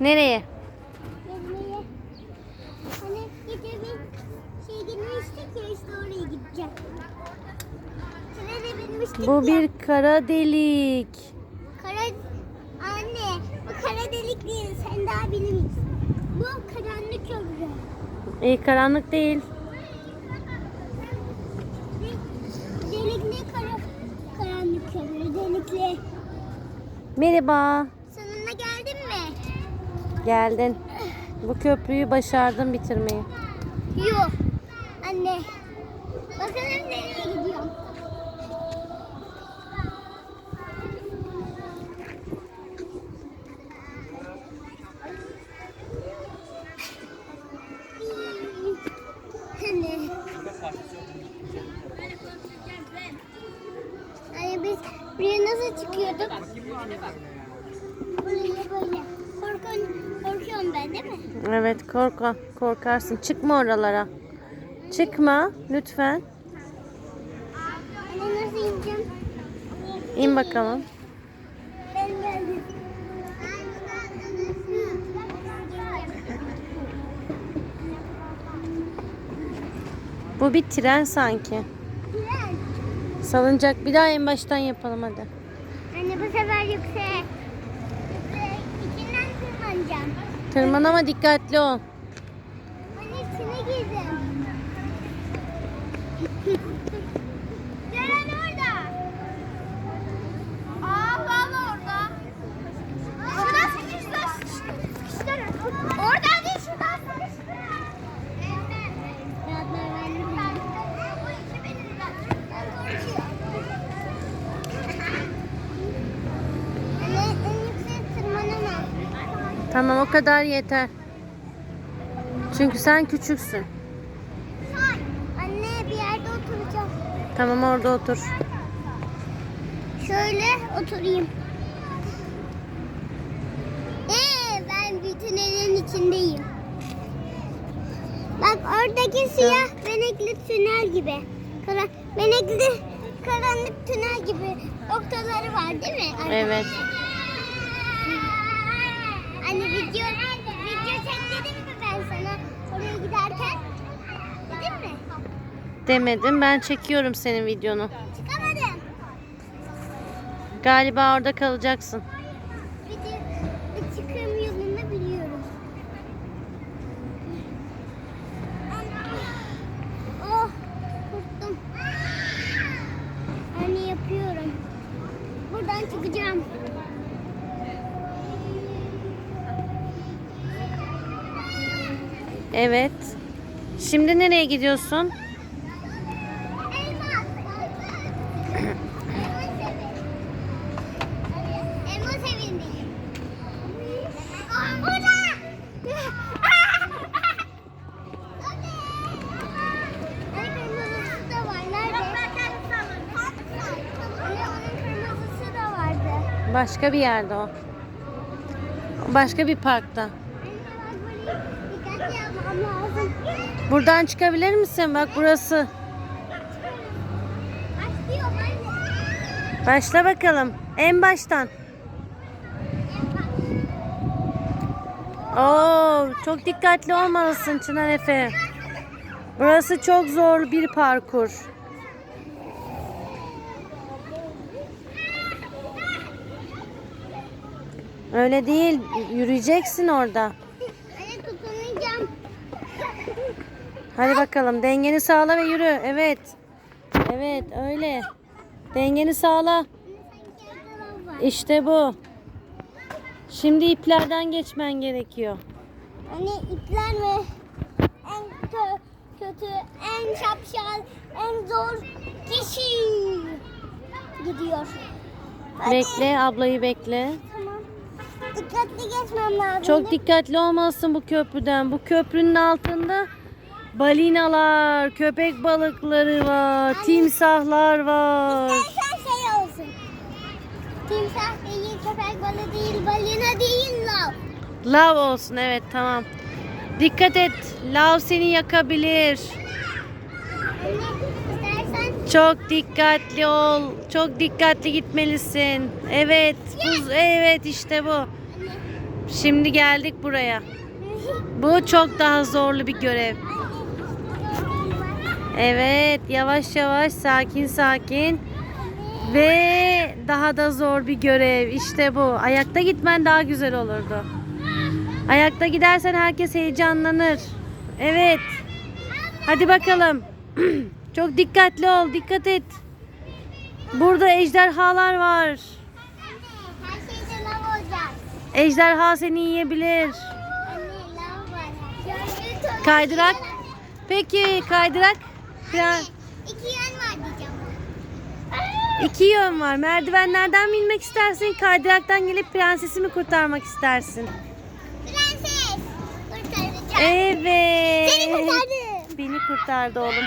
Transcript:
Nereye? Gezmeye. Hani gece bir şey gitmiştik ya işte oraya gideceğim. Trene binmiştik Bu ya. bir kara delik. Kara... Anne bu kara delik değil sen daha bilmiyorsun. Bu karanlık köprü. İyi karanlık değil. Delikli kara... Karanlık köprü delikli. Merhaba. Geldin. Bu köprüyü başardın bitirmeyi. Yok. Anne. Bakalım nereye gidiyorum. Anne. Anne biz buraya nasıl çıkıyorduk? Buraya böyle. Korkun, korkuyorum ben değil mi? Evet korka, korkarsın. Çıkma oralara. Çıkma lütfen. Anne nasıl ineceğim? İn bakalım. Ben geldim. Bu bir tren sanki. Güzel. Salıncak bir daha en baştan yapalım hadi. Anne bu sefer. Yüksek. İçinden tırmanacağım. Tırman ama dikkatli ol. Ben içine girdim. Gören orada. Aa lan orada. Şuradan sıkıştır. Sıkıştır. Oradan değil şuradan sıkıştır. Bu iki benim. Ben korkuyorum. Anne en yüksek tırmanamam. Tamam o kadar yeter. Çünkü sen küçüksün. Anne bir yerde oturacağım. Tamam orada otur. Şöyle oturayım. Ee, ben bir tünelin içindeyim. Bak oradaki siyah benekli tünel gibi. Kara, benekli karanlık tünel gibi noktaları var değil mi? Evet. Video, video çek dedim mi ben sana oraya giderken? Dedim mi? Demedim ben çekiyorum senin videonu. Çıkamadım. Galiba orada kalacaksın. Video çıkım yolunu biliyorum. Oh, korktum. Anne yapıyorum. Buradan çıkacağım. Evet. Şimdi nereye gidiyorsun? Başka bir yerde o. Başka bir parkta. Buradan çıkabilir misin? Bak burası. Başla bakalım. En baştan. Oo, çok dikkatli olmalısın Çınar Efe. Burası çok zor bir parkur. Öyle değil, yürüyeceksin orada. Anne. Hadi bakalım, dengeni sağla ve yürü. Evet. Evet, öyle. Dengeni sağla. İşte bu. Şimdi iplerden geçmen gerekiyor. Anne ipler mi? En kö kötü, en şapşal, en zor kişi gidiyor. Hadi. Bekle, ablayı bekle. Dikkatli geçmem lazım. Çok dikkatli olmalısın bu köprüden. Bu köprünün altında balinalar, köpek balıkları var, timsahlar var. İstersen şey olsun. Timsah değil, köpek balığı değil, balina değil, lav. Lav olsun evet tamam. Dikkat et. Lav seni yakabilir. Anne Çok dikkatli ol. Çok dikkatli gitmelisin. Evet. Buz evet işte bu. Şimdi geldik buraya. Bu çok daha zorlu bir görev. Evet, yavaş yavaş, sakin sakin. Ve daha da zor bir görev. İşte bu. Ayakta gitmen daha güzel olurdu. Ayakta gidersen herkes heyecanlanır. Evet. Hadi bakalım. Çok dikkatli ol, dikkat et. Burada ejderhalar var. Ejderha seni yiyebilir. Kaydırak. Peki kaydırak. Anne, iki yön var diyeceğim. iki yön var. Merdivenlerden mi inmek istersin? Kaydıraktan gelip prensesi mi kurtarmak istersin? Prenses. Kurtaracağım. Evet. Seni kurtardım. Beni kurtardı oğlum.